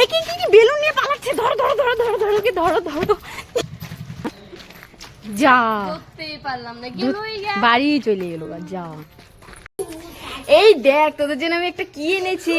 এই কি কি কি বেলুন নিয়ে পালাচ্ছে? ধরো ধরো ধরো ধরো ধরো কি ধরো ধরো। যা। পারলাম না বাড়ি চলে গেলো যা। এই দেখ তোদের জন্য আমি একটা কি এনেছি।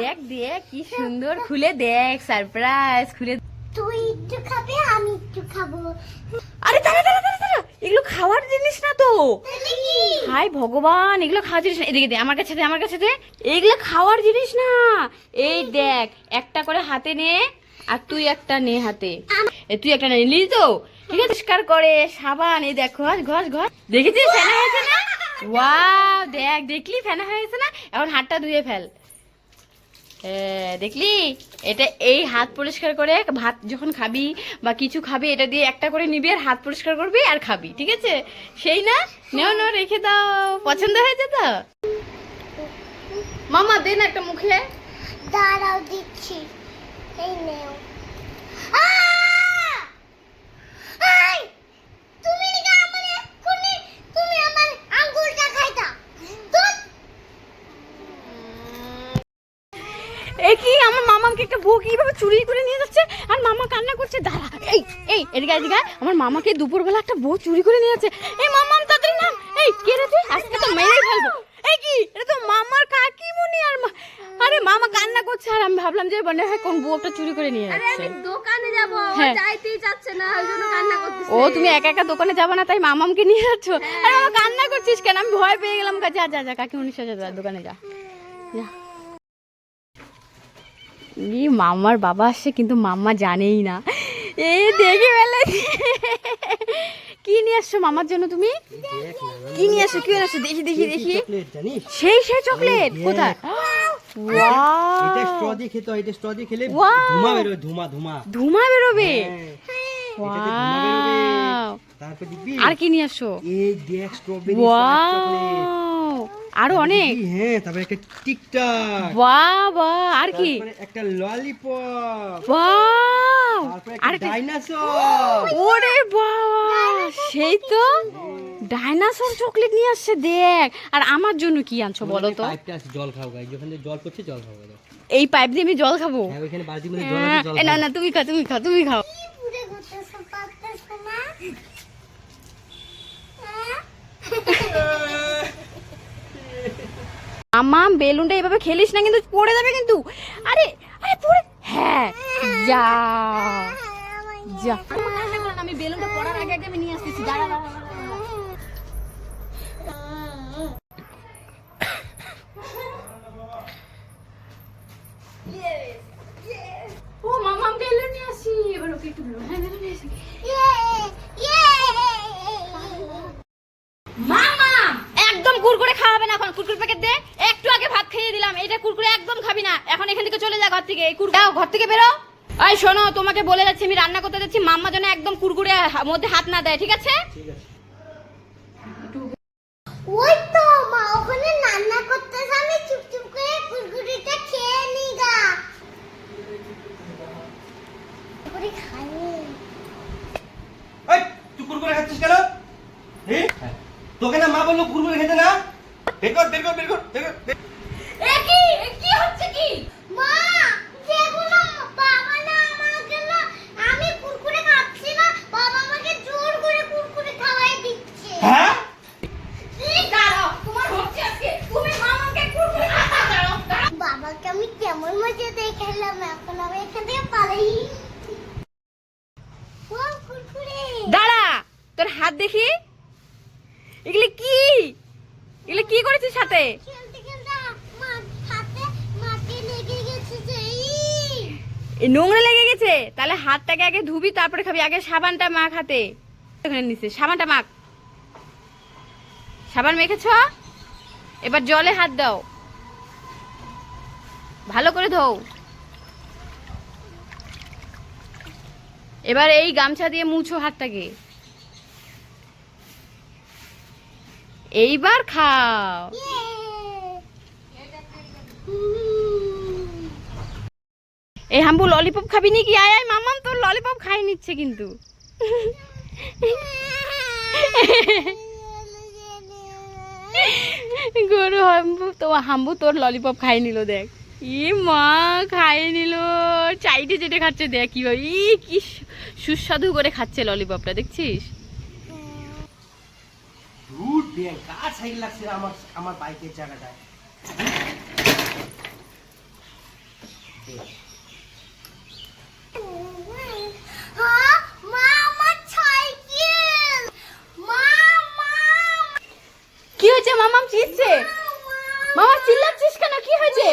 দেখ দেখ কি সুন্দর খুলে দেখ সারপ্রাইজ খুলে তুই একটু খাবে আমি একটু খাব। আরে দাঁড়া। এগুলো খাওয়ার জিনিস না তো। হাই ভগবান এগুলো খাওয়ার জিনিস না। এদিকে দে আমার কাছে দে আমার কাছে দে। এগুলো খাওয়ার জিনিস না। এই দেখ একটা করে হাতে নে আর তুই একটা নে হাতে। তুই একটা নে নিলি তো? ঠিক আছে পরিষ্কার করে সাবান এই দেখ ঘষ ঘষ ঘষ। দেখেছিস ফেনা হয়েছে না? ওয়াও দেখ দেখলি ফেনা হয়েছে না? এখন হাতটা ধুয়ে ফেল। দেখলি? এটা এই হাত পরিষ্কার করে ভাত যখন খাবি বা কিছু খাবি, এটা দিয়ে একটা করে নিবি আর হাত পরিষ্কার করবি আর খাবি, ঠিক আছে? সেই না? নেও নেও, রেখে দাও। পছন্দ হয়েছে তো? মামা দেন একটা মুখে। দাঁড়াও, দিচ্ছি। এই নেও! তুমি নাকি আমার এক্ষুনি তুমি আমার আঙ্গুলটা খাইতা দুধ এ কি? আমার মামাকে একটা বউ কীভাবে চুরি করে নিয়ে যাচ্ছে? আর মামা কান্না করছে দাঁড়া। এই এই এদিকে এদিকে আমার মামাকে দুপুরবেলা একটা বউ চুরি করে নিয়ে যাচ্ছে। এই মামাম তাদের নাম এই কে রে তুই? আজকে তো মেরেই ফেলব। এই কি? এটা তো মামার কাকিমুনি আর মা- আরে মামা কান্না করছে। আর আমি ভাবলাম যে মনে হয় কোন বউ একটা চুরি করে নিয়ে আরে যাচ্ছে। দোকানে যাব হ্যাঁ। যাইতেই চাচ্ছে না ওই জন্য কান্না করতেছে। ও তুমি একা একা দোকানে যাবে না তাই মামামকে নিয়ে যাচ্ছ? আরে মামা কান্না করছিস কেন? আমি ভয় পেয়ে গেলাম। যা যা যা কাকিমুনির সাথে দোকানে যা। যা। ই মামার বাবা আসছে কিন্তু মাম্মা জানেই না। এই দেখে ফেলে। কি নিয়ে আসছো মামার জন্য তুমি? কি নিয়ে আসছো? কি নিয়ে আসছো? দেখি দেখি দেখি। সেই সেই চকলেট কোথায়? এটা স্ট্র দিয়ে খেতে হয় এটা স্ট্র দিয়ে খেলে ধুমা বেরোবে ধুমা ধুমা। ধুমা বেরোবে? হ্যাঁ, আর কি নিয়ে আসছো? এই দেখ স্ট্রবেরি আরও অনেক। হ্যাঁ তারপরে একটা টিকটক। বাহ বাহ আর কি? একটা ললিপপ। বাহ! আর একটা ডাইনোসর। ওরে বাবা সেই তো। ডাইনোসর চকলেট নিয়ে আসছে দেখ। আর আমার জন্য কি আনছো বলো তো? পাইপটা জল খাও গাই যখন জল পড়ছে জল খাও এই পাইপ দিয়ে আমি জল খাব? হ্যাঁ হ্যাঁ, না না তুমি খাও তুমি খাও তুমি খাও পুরে ঘুরতেছো পারতেছো না হ্যাঁ? মামা বেলুনটা এভাবে খেলিস না কিন্তু পড়ে যাবে কিন্তু। আরে আরে পড়ে হ্যাঁ যা। যা। আমি বেলুনটা পড়ার আগে আগে আমি নিয়ে আসতেছি দাঁড়া দাঁড়া, দাঁড়া, দাঁড়া। ও মামা বেলুন নিয়ে আসি। এবার ওকে একটু বেলুন হ্যাঁ বেলুন নিয়ে আসি ইয়ে, ইয়ে। মামা একদম কুরকুরে খাওয়াবে না এখন কুরকুরে প্যাকেট দে একটু আগে ভাত খেয়ে দিলাম এটা কুরকুরে একদম খাবি না এখন এখান থেকে এই কুরকুরে ঘর থেকে বেরো। এই শোনো তোমাকে বলে যাচ্ছি আমি রান্না করতে যাচ্ছি মাম্মা যেন একদম কুরকুরে মধ্যে হাত না দেয় ঠিক আছে? ওই তো মা ওখানে রান্না করতেছে আমি চুপচুপ করে কুরকুরিটা খেয়ে নি গা। কুরকুরি খাইনি। এই তুই কুরকুরে খাচ্ছিস কেন? হ্যাঁ। তোকে না মা বলল কুরকুরে খেতে না? বের কর বের কর বের কর বের কর, বের- এ কি এ কি হচ্ছে কি মা যেগুলো বাবা না আমাকে না আমি কুরকুরে খাচ্ছি না বাবা আমাকে জোর করে কুরকুরে খাওয়াই দিচ্ছে হ্যাঁ দাঁড়াও তোমার হচ্ছে আজকে তুমি মামাকে কুরকুরে খাওয়া দাঁড়াও দাঁড়াও বাবাকে আমি কেমন মজা দেখালাম এখন আমি এখান থেকে পালাই ও কুরকুরে দাঁড়া তোর হাত দেখি এগুলি কি এগুলি কি করেছিস সাথে খেলতে খেলতে মা হাতে মাটি লেগে গেছে যে ই! এই নোংরা লেগে গেছে। তাহলে হাতটাকে আগে ধুবি, তারপরে খাবি। আগে সাবানটা মাখ হাতে। এখানে নিচে, সাবানটা মাখ। সাবান মেখেছ? এবার জলে হাত দাও। ভালো করে ধোও। এবার এই গামছা দিয়ে মুছো হাতটাকে। এইবার খাও ইয়ে! হুম। এই হাম্বু ললিপপ খাবি নাকি আয় আয় মামাম তোর ললিপপ খাই নিচ্ছে কিন্তু। গরু হাম্বু, তো হাম্বু তোর ললিপপ খাই নিল, দেখ। ই মা খাইয়ে নিল। চাইটে চেটে খাচ্ছে, দেখ কীভাবে ই, কি সুস্বাদু করে খাচ্ছে ললিপপটা, দেখছিস? আমার আমার বাইকের জায়গাটায় হ্যাঁ মা আমার সাইকেল মা মা কি হয়েছে মামাম চিল্লাচ্ছে। মামা চিল্লাচ্ছিস কেন? কি হয়েছে?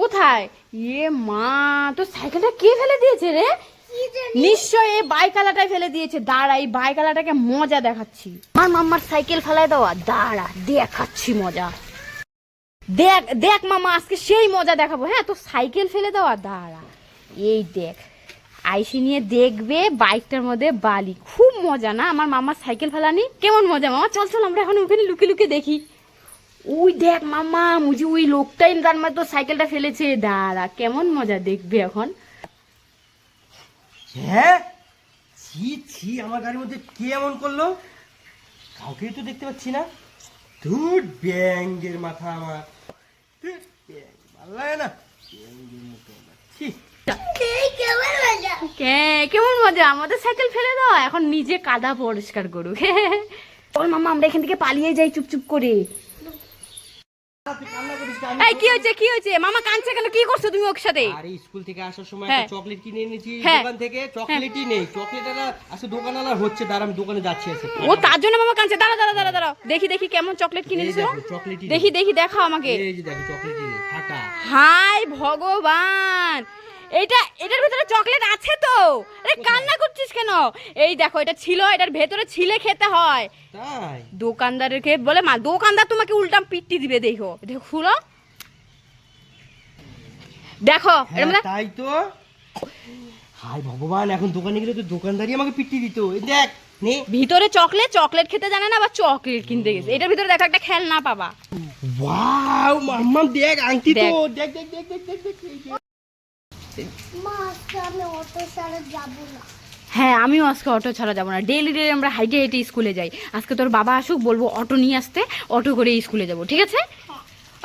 কোথায়? ইয়ে মা তোর সাইকেলটা কে ফেলে দিয়েছে রে? নিশ্চয় এই বাইকালাটাই ফেলে দিয়েছে। দাঁড়া এই বাইকালাটাকে মজা দেখাচ্ছি। আমার মাম্মার সাইকেল ফেলায় দেওয়া। দাঁড়া দেখাচ্ছি মজা। দেখ দেখ মামা আজকে সেই মজা দেখাবো। হ্যাঁ তোর সাইকেল ফেলে দেওয়া। দাঁড়া এই দেখ। আইসি নিয়ে দেখবে বাইকটার মধ্যে বালি। খুব মজা না? আমার মামার সাইকেল ফেলানি? কেমন মজা? মামা, চল চল, আমরা এখন ওখানে লুকিয়ে লুকিয়ে দেখি। ওই দেখ মামা মুজি ওই লোকটাই তার মধ্যে তোর সাইকেলটা ফেলেছে। দাঁড়া, কেমন মজা দেখবে এখন। হ্যাঁ? ছি ছি, আমার গাড়ির মধ্যে কে এমন করল? কাউকেই তো দেখতে পাচ্ছি না। ধুর ব্যাঙ্গের মাথা আমার। ভালো লাগে না। ব্যাঙের মতো ছি। কেমন মজা? কে- কেমন মজা? আমাদের সাইকেল ফেলে দাও। এখন নিজে কাদা পরিষ্কার করুক। ওর মামা আমরা এখান থেকে পালিয়ে যাই চুপচুপ করে। এই কি হয়েছে কি হয়েছে? মামা কাঁদছে কেন? কি করছ তুমি ওর সাথে? আরে স্কুল থেকে আসার সময় হ্যাঁ। একটা চকলেট কিনে এনেছি হ্যাঁ। দোকান থেকে। চকলেটই নেই। চকলেট আলা আসলে দোকানওয়ালা হচ্ছে দাঁড়া আমি দোকানে যাচ্ছি আছে ও তার জন্য মামা কাঁদছে। দাঁড়া দাঁড়া দাঁড়া দাঁড়া। দেখি দেখি কেমন চকলেট কিনে দিছো চকলেটই দেখি দেখি দেখাও আমাকে। এই যে দেখো চকলেটই নেই ফাটা হাই ভগবান! এইটা এটার ভিতরে চকলেট আছে তো? আরে কান্না করছিস কেন? এই দেখো এটা ছিল এটার ভেতরে ছিলে খেতে হয়। তাই? দোকানদারকে বলে মা দোকানদার তোমাকে উল্টা পিট্টি দিবে দেখো। দেখো খুলো। দেখো হ্যাঁ, তাই তো? হাই ভগবান এখন দোকানে গেলে তো দোকানদারই আমাকে পিটি দিত। দেখ নে। ভিতরে চকলেট চকলেট খেতে জানে না বা চকলেট কিনতে গেছে। এটার ভিতরে দেখো একটা খেলনা পাবা। ওয়াও মাম্মাম দেখ আংটি তো। দেখ। দেখ দেখ দেখ দেখ হ্যাঁ আমিও আজকে অটো ছাড়া যাব না। ডেইলি ডেইলি আমরা হাইটে হেঁটে স্কুলে যাই। আজকে তোর বাবা আসুক বলব অটো নিয়ে আসতে অটো করে স্কুলে যাব ঠিক আছে?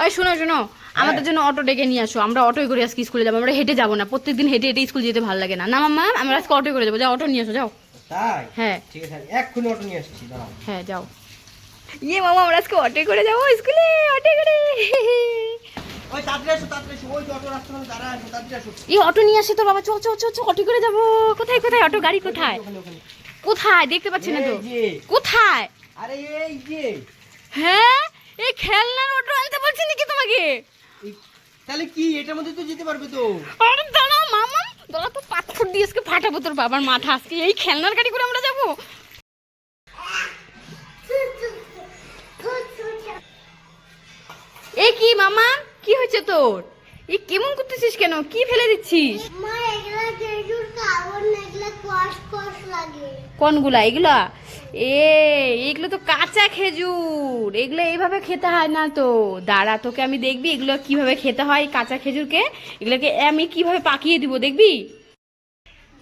ওই শোনো শোনো আমাদের জন্য অটো ডেকে নিয়ে আসো। আমরা অটোয় করে আজকে স্কুলে যাব আমরা হেঁটে যাব না। প্রত্যেকদিন হেঁটে হেঁটে স্কুল যেতে ভালো লাগে না। না মাম্মা আমরা আজকে অটো করে যাব। যাও অটো নিয়ে আসো যাও। হ্যাঁ। ঠিক আছে এক্ষুনি অটো নিয়ে আসছি হ্যাঁ যাও। ইয়ে মামা আমরা আজকে অটোয় করে যাব স্কুলে অটো করে। এই অটো নিয়ে আসে তোর বাবা চ চ চ চ অটো করে যাব। কোথায় কোথায় অটো গাড়ি কোথায়? কোথায়? দেখতে পাচ্ছি না তো। কোথায়? আরে এই যে। হ্যাঁ? এই খেলনার অটো আনতে বলছি নাকি তোমাকে? এই- তাহলে কি এটার মধ্যে তো যেতে পারবে তো? আরে দাঁড়াও মামা। দাঁড়া তো পাথর দিয়ে আজকে ফাটাবো তোর বাবার মাথা। আজকে এই খেলনার গাড়ি করে আমরা যাব। এ কি মামা? কি হয়েছে তোর? এ কেমন করতেছিস কেন? কি ফেলে দিচ্ছিস? কোনগুলা? এগুলা? এ এগুলো তো কাঁচা খেজুর। এগুলো এইভাবে খেতে হয় না তো। দাঁড়া তোকে আমি দেখবি এগুলো কীভাবে খেতে হয় কাঁচা খেজুরকে। এগুলোকে আমি কীভাবে পাকিয়ে দিব দেখবি?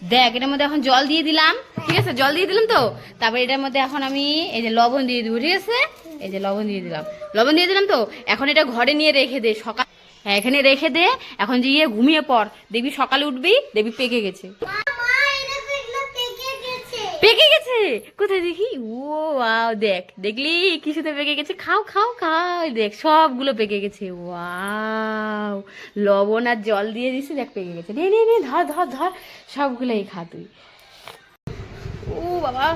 দেখ, এটার মধ্যে এখন জল দিয়ে দিলাম, ঠিক আছে? জল দিয়ে দিলাম তো? তারপর এটার মধ্যে এখন আমি এই যে লবণ দিয়ে দিব, ঠিক আছে? এই যে লবণ দিয়ে দিলাম। লবণ দিয়ে দিলাম তো? এখন এটা ঘরে নিয়ে রেখে দে, সকাল হ্যাঁ এখানে রেখে দে। এখন যে ইয়ে ঘুমিয়ে পড়, দেখবি সকালে উঠবি, দেখবি পেকে গেছে। পেকে গেছে। কোথায় দেখি? ও ওয়াও দেখ দেখলি? কিছুতে পেকে গেছে। খাও খাও খাও দেখ সবগুলো পেকে গেছে। ওয়াও লবণ আর জল দিয়ে দিছি দেখ পেকে গেছে। নে নে নে ধর ধর ধর সবগুলোই খা তুই। ও বাবা।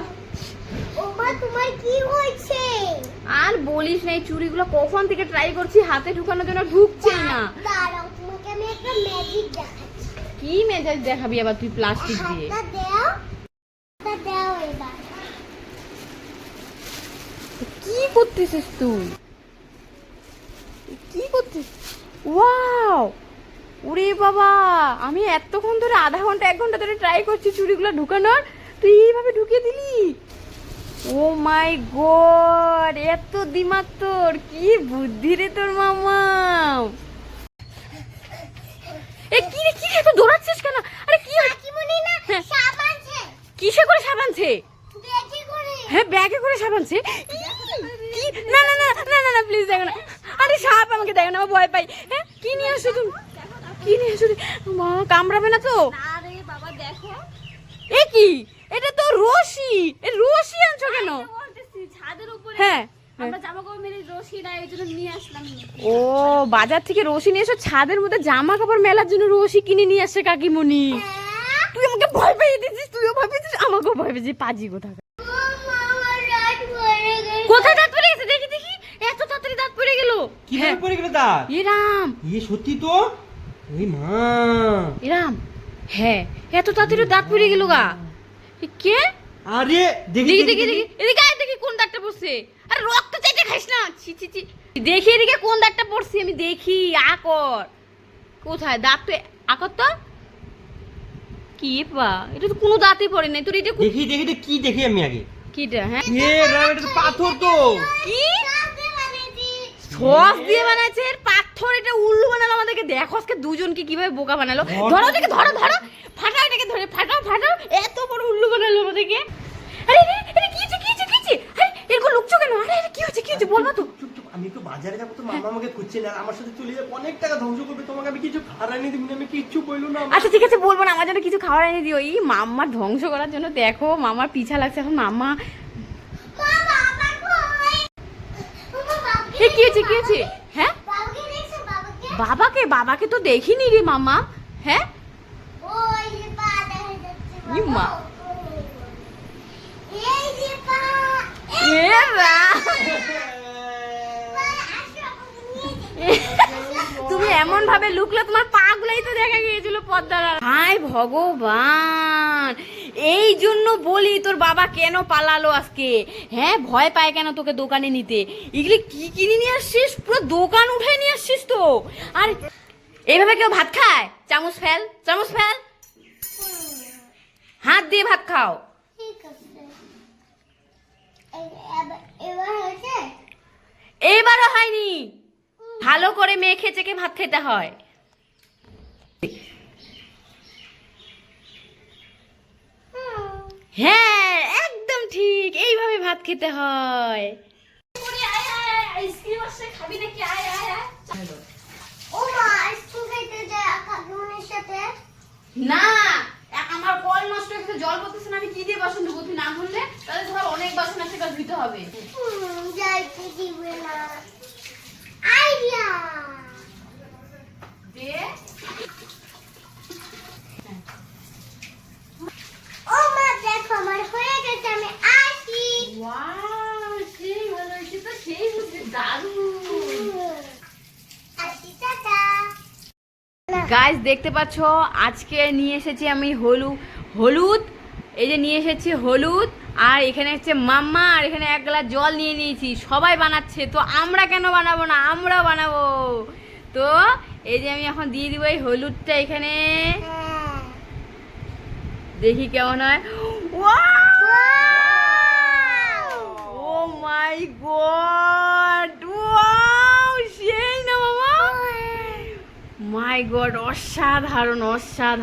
ও মা তোমার কি হয়েছে? আর বলিস না এই চুড়িগুলো কখন থেকে ট্রাই করছি হাতে ঢুকানোর জন্য ঢুকছে না। দাঁড়াও তোমাকে আমি একটা ম্যাজিক দেখাচ্ছি। কি মেজাজ দেখাবি আবার তুই প্লাস্টিক দিয়ে? দাও। কি করতেছিস তুই? কি করছিস ওয়াও ওরে বাবা, আমি এতক্ষণ ধরে আধা ঘণ্টা, এক ঘণ্টা ধরে ট্রাই করছি চুড়িগুলো ঢুকানোর। তুই এইভাবে ঢুকিয়ে দিলি? ও মাই গড এত দিমাগ তোর, কি বুদ্ধি রে তোর মামা এ কি রে কি রে তুই দৌড়াচ্ছিস কেন আরে কি হয়েছে? কাকিমণি না হ্যাঁ। সাবানছে কিসে করে সাবানছে বেশি করে হ্যাঁ ব্যাগে করে সাবানছে ই, কি না না না না না না প্লিজ দেখো না আরে সাপ আমাকে ভয় পাই হ্যাঁ কি নিয়ে আসছো তুমি কি নিয়ে আসছো তুমি? মা কামড়াবে না তো আরে বাবা দেখো এ কি এটা তো রশি এ রশি আনছো কেন বলতেছি ছাদের উপরে হ্যাঁ আমরা জামা কাপড় মেলে রশি না এই জন্য নিয়ে আসলাম। ও বাজার থেকে রশি নিয়ে এসো ছাদের মধ্যে জামা কাপড় মেলার জন্য রশি কিনে নিয়ে আসছে কাকিমণি। তুই আমাকে ভয় পেয়ে দিচ্ছিস তুইও ভয় পেয়েছিস আমাকেও ভয় পেয়েছিস পাজি কোথা কোথায় দাঁত পড়ে গেছে? দেখি দেখি এত তাড়াতাড়ি দাঁত পড়ে গেল। কি পড়ে গেল দাঁত? এ রাম। এ সত্যি তো? ওই মা। এ হ্যাঁ এত তাড়াতাড়ি দাঁত পড়ে গেল গা। কে? আরে দেখি দেখি দেখি দেখি এদিকে আয় দেখি কোন দাগটা পড়ছে। আরে রক্ত চাইতে খাইস না। ছি ছি ছি। দেখি এদিকে কোন দাগটা পড়ছে আমি দেখি। আকর। কোথায়? দাঁত তো আকর তো? কি পা এটা তো কোনো দাঁতই পড়ে নাই। তোর এটা দেখি দেখি দেখি, কি দেখি আমি আগে? কিটা হ্যাঁ? এ রাম এটা তো পাথর তো। কি? সস দিয়ে বানাচ্ছে পাথর এটা উল্লু বানালো আমাদেরকে। দেখো আজকে দুজনকে কীভাবে বোকা বানালো। ধরো এটাকে ধরো ধরো। ফাটাও এটাকে ধরে ফাটাও ফাটাও। এত বড় উল্লু বানালো আমাদেরকে। আরে আরে কি হচ্ছে কি হচ্ছে কি হচ্ছে আরে এরকম লুকছো কেন? আরে আরে কি হচ্ছে কি হচ্ছে বলবা তো। চুপ চুপ আমি একটু বাজারে যাব তো মামা আমাকে খুঁজছে না আমার সাথে চলে যাবে। অনেক টাকা ধ্বংস করবে তোমাকে আমি কিছু হারানি দিবি আমি কিচ্ছু বলল না। আচ্ছা ঠিক আছে বলব না আমার জন্য কিছু খাবার এনে দিও। এই মাম্মার ধ্বংস করার জন্য দেখো মামার পিছা লাগছে এখন মাম্মা এ কি হয়েছে কি হয়েছে? হ্যাঁ? বাবাকে বাবাকে? বাবাকে? বাবাকে তো দেখিনি রে মামা হ্যাঁ? ওই যে পা দেখা যাচ্ছে ই মা। এই যে পা এ রা আসো আমাকে নিয়ে যাও। তুমি এমন ভাবে লুকলো তোমার পা গুলাই তো দেখা গিয়েছিল পদ্মার হায় ভগবান! এই জন্য বলি তোর বাবা কেন পালালো আজকে? হ্যাঁ ভয় পায় কেন তোকে দোকানে নিতে? এগুলি কি কিনে নিয়ে আসছিস? পুরো দোকান উঠে নিয়ে আসছিস তো। আর এইভাবে কেউ ভাত খায়? চামচ ফেল চামচ ফেল। হাত দিয়ে ভাত খাও ঠিক আছে এ- এবার- এবার হয়েছে এইবারও হয়নি। ভালো করে মেখে চেকে ভাত খেতে হয়। হ্যাঁ একদম ঠিক এইভাবে ভাত খেতে হয়। না কল নষ্ট হয়ে গেছে জল পড়তেছে না আমি কি দিয়ে বাসন ধুবো? তুই না ভুললে তাহলে ধর অনেক বাসন আছে ধুতে হবে। হুম যাইতে দিবে না। আইডিয়া! দে। ও মা দেখো আমার হয়ে গেছে আমি আসি। ওয়াও সেই ভালো হয়েছে তো সেই বুঝলি দারুণ। আসি টাটা। গাইস দেখতে পাচ্ছ আজকে নিয়ে এসেছি আমি হলু। হলুদ এই যে নিয়ে এসেছি হলুদ আর এখানে হচ্ছে মাম্মা আর এখানে এক গ্লাস জল নিয়ে নিয়েছি। সবাই বানাচ্ছে তো আমরা কেন বানাবো না? আমরা বানাবো। তো এই যে আমি এখন দিয়ে দিব এই হলুদটা এখানে। দেখি কেমন হয়। ও মাই গড সেই না মামা? মাই গড অসাধারণ অসাধারণ।